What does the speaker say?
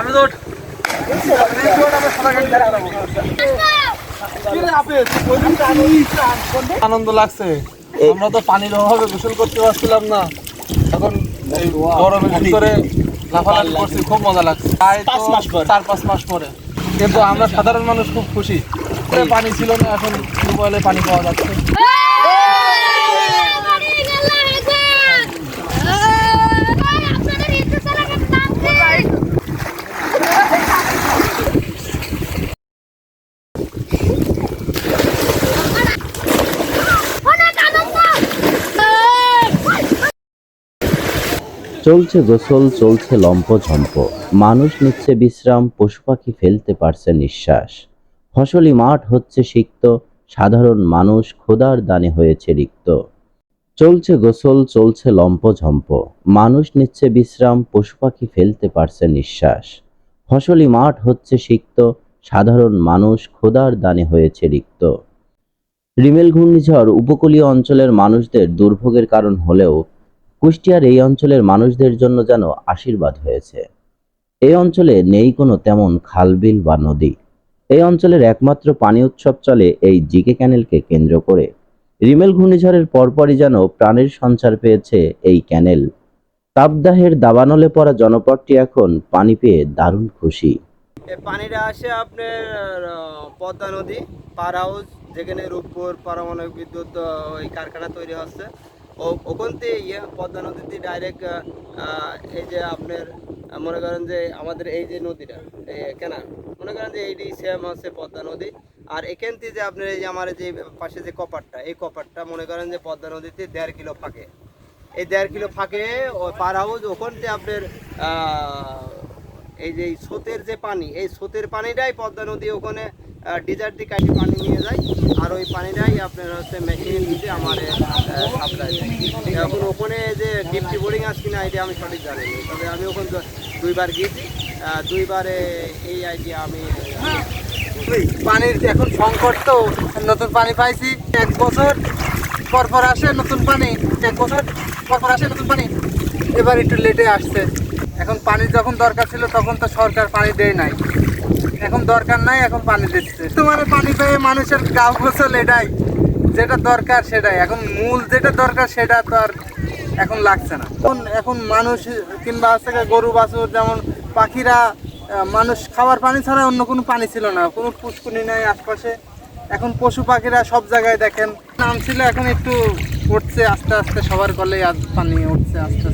আমি ওঠ। আনন্দ লাগছে। আমরা তো পানির অভাবে গোসল করতে পারছিলাম না। এখন গরমে করে লাফালাফি করছি খুব মজা লাগছে। চার পাঁচ মাস পরে। কিন্তু আমরা সাধারণ মানুষ খুব খুশি। পানি ছিল না এখন টিউবওয়েলে পানি পাওয়া যাচ্ছে। চলছে গোসল, চলছে লম্পঝম্প। মানুষ নিচ্ছে বিশ্রাম পশু পাখি ফেলতে পারছে নিঃশ্বাস। ফসলি মাঠ হচ্ছে সিক্ত, সাধারণ মানুষ খোদার দানে হয়েছে রিক্ত। চলছে গোসল, চলছে লম্পঝম্প। মানুষ নিচ্ছে বিশ্রাম পশু পাখি ফেলতে পারছে নিঃশ্বাস। ফসলি মাঠ হচ্ছে সিক্ত, সাধারণ মানুষ খোদার দানে হয়েছে রিক্ত। রিমেল ঘূর্ণিঝড় উপকূলীয় অঞ্চলের মানুষদের দুর্ভোগের কারণ হলেও কুষ্টিয়ার এই অঞ্চলের মানুষদের জন্য যেন আশীর্বাদ হয়েছে। এই অঞ্চলে নেই কোনো তেমন খালবিল বা নদী। এই অঞ্চলের একমাত্র পানি উৎসব চলে এই জিকে ক্যানেলকে কেন্দ্র করে। রিমেল ঘূর্ণিঝড়ের পরপরই যেন প্রাণের সঞ্চার পেয়েছে এই ক্যানেল। তাপদাহের দাবানলে পড়া জনপদটি এখন পানি পেয়ে দারুণ খুশি। পানিটা আসে আপনার পদ্মা নদী পার হাউস, যেখানে রূপপুর পারমাণবিক বিদ্যুৎ ওই কারখানা তৈরি হচ্ছে। ওখান থেকে ইয়ে পদ্মা নদীতে ডাইরেক্ট এই যে আপনার মনে করেন যে আমাদের এই যে নদীটা কেন, মনে করেন যে এইটি সেম হচ্ছে পদ্মা নদী। আর এখান থেকে যে আপনার এই যে আমার যে পাশে যে কপারটা এই কপারটা মনে করেন যে পদ্মা নদীতে দেড় কিলো ফাঁকে। এই দেড় কিলো ফাঁকে পার হাউস ওখান থেকে আপনার এই যে স্রোতের যে পানি, এই স্রোতের পানিটাই পদ্মা নদী ওখানে ডিজার্ট কাটি পানি নিয়ে যায়। আর ওই পানিটাই আপনার হচ্ছে মেশিন দিয়ে আমার সাপ্লাই এখন ওখানে যে ডিপটি বোরিং আছে কিনা এটা আমি সঠিক জানি তবে আমি ওখানে দুইবার গিয়েছি দুইবারে এই আইডিয়া আমি পানির এখন সংকট তো, নতুন পানি পাইছি, এক বছর পর পর আসে নতুন পানি, এক বছর পর পর আসে নতুন পানি। এবার একটু লেটে আসছে। এখন পানি যখন দরকার ছিল তখন তো সরকার পানি দেয় নাই। এখন দরকার নাই, এখন পানি দিচ্ছে তোমার পানি পেয়ে মানুষের গাও গোসল এটাই। যেটা দরকার সেটাই। এখন মূল যেটা দরকার সেটা তো আর এখন লাগছে না। এখন এখন মানুষ কিংবা গিয়ে গরু, বাছুর যেমন পাখিরা মানুষ খাবার পানি ছাড়া অন্য কোনো পানি ছিল না। কোনো পুষ্কুনি নাই আশপাশে। এখন পশু পাখিরা সব জায়গায় দেখেন। নাম ছিল এখন একটু উঠছে, আস্তে আস্তে সবার গলে আজ পানি উঠছে আস্তে।